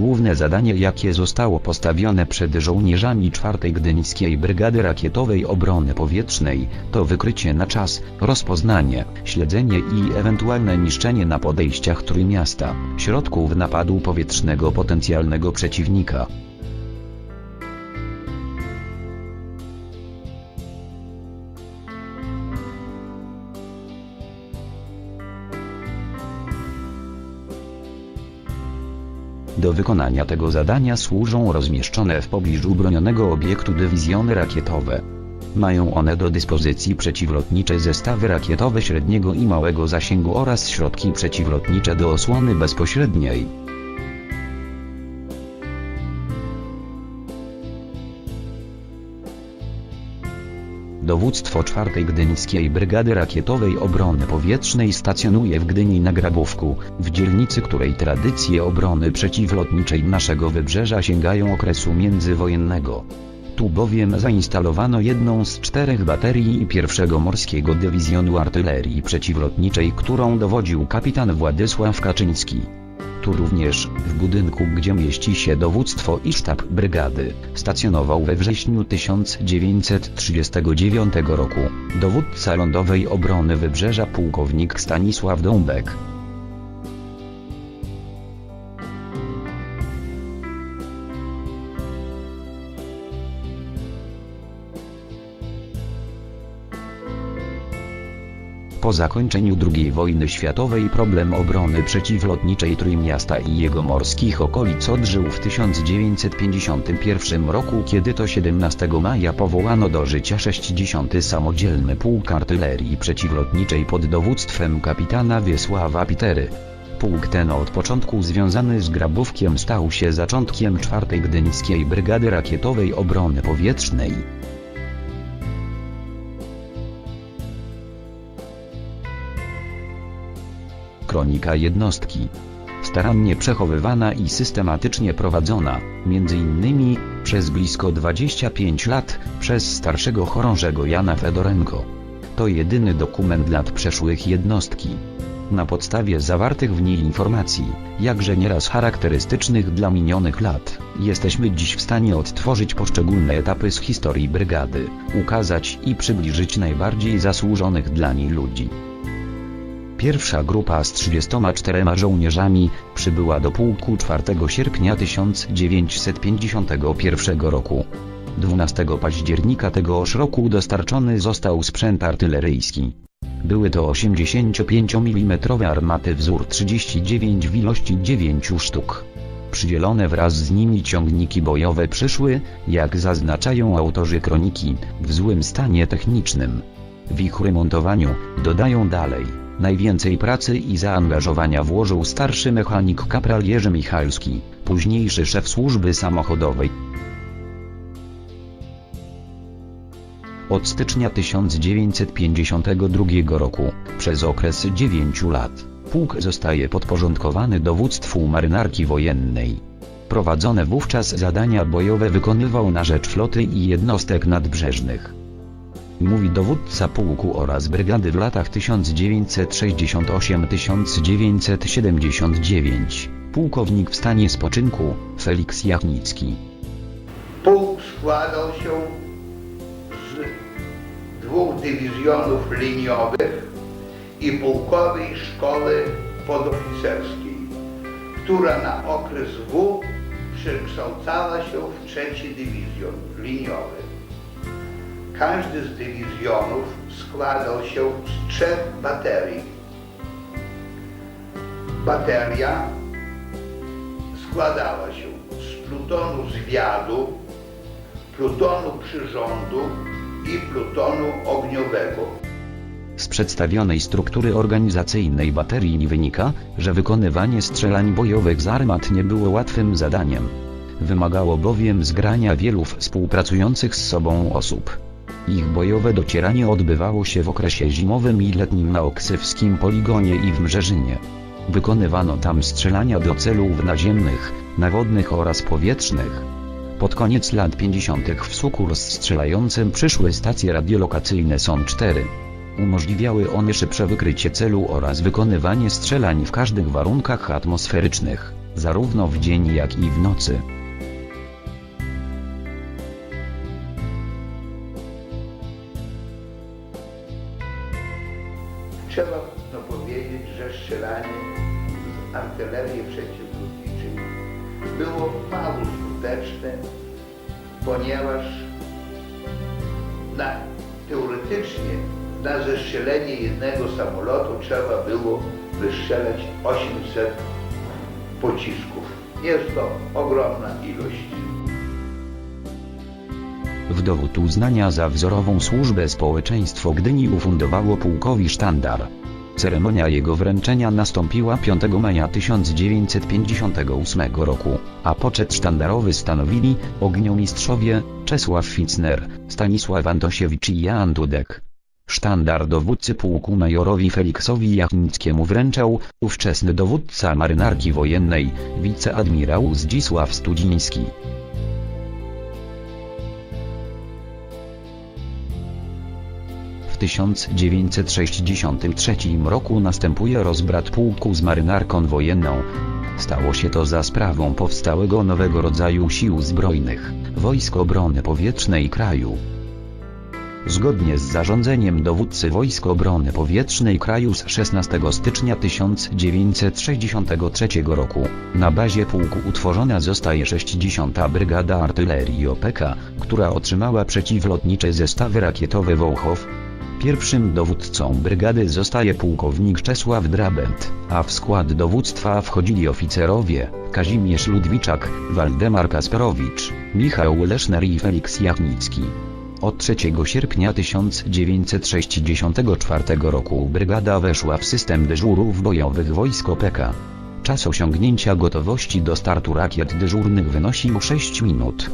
Główne zadanie jakie zostało postawione przed żołnierzami 4 Gdyńskiej Brygady Rakietowej Obrony Powietrznej, to wykrycie na czas, rozpoznanie, śledzenie i ewentualne niszczenie na podejściach Trójmiasta, środków napadu powietrznego potencjalnego przeciwnika. Do wykonania tego zadania służą rozmieszczone w pobliżu bronionego obiektu dywizjony rakietowe. Mają one do dyspozycji przeciwlotnicze zestawy rakietowe średniego i małego zasięgu oraz środki przeciwlotnicze do osłony bezpośredniej. Dowództwo 4 Gdyńskiej Brygady Rakietowej Obrony Powietrznej stacjonuje w Gdyni na Grabówku, w dzielnicy której tradycje obrony przeciwlotniczej naszego wybrzeża sięgają okresu międzywojennego. Tu bowiem zainstalowano jedną z czterech baterii pierwszego Morskiego Dywizjonu Artylerii Przeciwlotniczej, którą dowodził kapitan Władysław Kaczyński. Tu również, w budynku gdzie mieści się dowództwo i sztab brygady, stacjonował we wrześniu 1939 roku, dowódca lądowej obrony wybrzeża pułkownik Stanisław Dąbek. Po zakończeniu II wojny światowej problem obrony przeciwlotniczej Trójmiasta i jego morskich okolic odżył w 1951 roku kiedy to 17 maja powołano do życia 60. Samodzielny Pułk Artylerii Przeciwlotniczej pod dowództwem kapitana Wiesława Pitery. Pułk ten od początku związany z Grabówkiem stał się zaczątkiem 4 Gdyńskiej Brygady Rakietowej Obrony Powietrznej. Kronika jednostki. Starannie przechowywana i systematycznie prowadzona, m.in. przez blisko 25 lat, przez starszego chorążego Jana Fedorenko. To jedyny dokument lat przeszłych jednostki. Na podstawie zawartych w niej informacji, jakże nieraz charakterystycznych dla minionych lat, jesteśmy dziś w stanie odtworzyć poszczególne etapy z historii brygady, ukazać i przybliżyć najbardziej zasłużonych dla niej ludzi. Pierwsza grupa z 34 żołnierzami przybyła do pułku 4 sierpnia 1951 roku. 12 października tegoż roku dostarczony został sprzęt artyleryjski. Były to 85 mm armaty wzór 39 w ilości 9 sztuk. Przydzielone wraz z nimi ciągniki bojowe przyszły, jak zaznaczają autorzy kroniki, w złym stanie technicznym. W ich remontowaniu, dodają dalej, najwięcej pracy i zaangażowania włożył starszy mechanik kapral Jerzy Michalski, późniejszy szef służby samochodowej. Od stycznia 1952 roku, przez okres 9 lat, pułk zostaje podporządkowany dowództwu marynarki wojennej. Prowadzone wówczas zadania bojowe wykonywał na rzecz floty i jednostek nadbrzeżnych mówi dowódca pułku oraz brygady w latach 1968-1979, pułkownik w stanie spoczynku, Felix Jachnicki. Pułk składał się z dwóch dywizjonów liniowych i pułkowej szkoły podoficerskiej, która na okres W przekształcała się w trzeci dywizjon liniowy. Każdy z dywizjonów składał się z trzech baterii. Bateria składała się z plutonu zwiadu, plutonu przyrządu i plutonu ogniowego. Z przedstawionej struktury organizacyjnej baterii wynika, że wykonywanie strzelań bojowych z armat nie było łatwym zadaniem. Wymagało bowiem zgrania wielu współpracujących z sobą osób. Ich bojowe docieranie odbywało się w okresie zimowym i letnim na Oksywskim poligonie i w Mrzeżynie. Wykonywano tam strzelania do celów naziemnych, nawodnych oraz powietrznych. Pod koniec lat 50. w sukurs strzelającym przyszły stacje radiolokacyjne SON-4. Umożliwiały one szybsze wykrycie celu oraz wykonywanie strzelań w każdych warunkach atmosferycznych. zarówno w dzień jak i w nocy. Trzeba no, powiedzieć, że strzelanie z artylerii przeciwlotniczej było mało skuteczne, ponieważ na, teoretycznie na zestrzelenie jednego samolotu trzeba było wystrzelać 800 pocisków. Jest to ogromna ilość. W dowód uznania za wzorową służbę społeczeństwo Gdyni ufundowało pułkowi sztandar. Ceremonia jego wręczenia nastąpiła 5 maja 1958 roku, a poczet sztandarowy stanowili ogniomistrzowie Czesław Fitzner, Stanisław Antosiewicz i Jan Dudek. Sztandar dowódcy pułku majorowi Feliksowi Jachnickiemu wręczał ówczesny dowódca marynarki wojennej, wiceadmirał Zdzisław Studziński. 1963 roku następuje rozbrat pułku z marynarką wojenną. Stało się to za sprawą powstałego nowego rodzaju sił zbrojnych, Wojsk Obrony Powietrznej kraju. Zgodnie z zarządzeniem dowódcy Wojsk Obrony Powietrznej kraju z 16 stycznia 1963 roku, na bazie pułku utworzona zostaje 60. Brygada Artylerii OPK, która otrzymała przeciwlotnicze zestawy rakietowe Wołchow. Pierwszym dowódcą brygady zostaje pułkownik Czesław Drabent, a w skład dowództwa wchodzili oficerowie Kazimierz Ludwiczak, Waldemar Kasperowicz, Michał Leszner i Feliks Jachnicki. Od 3 sierpnia 1964 roku brygada weszła w system dyżurów bojowych wojsk OPK. Czas osiągnięcia gotowości do startu rakiet dyżurnych wynosił 6 minut.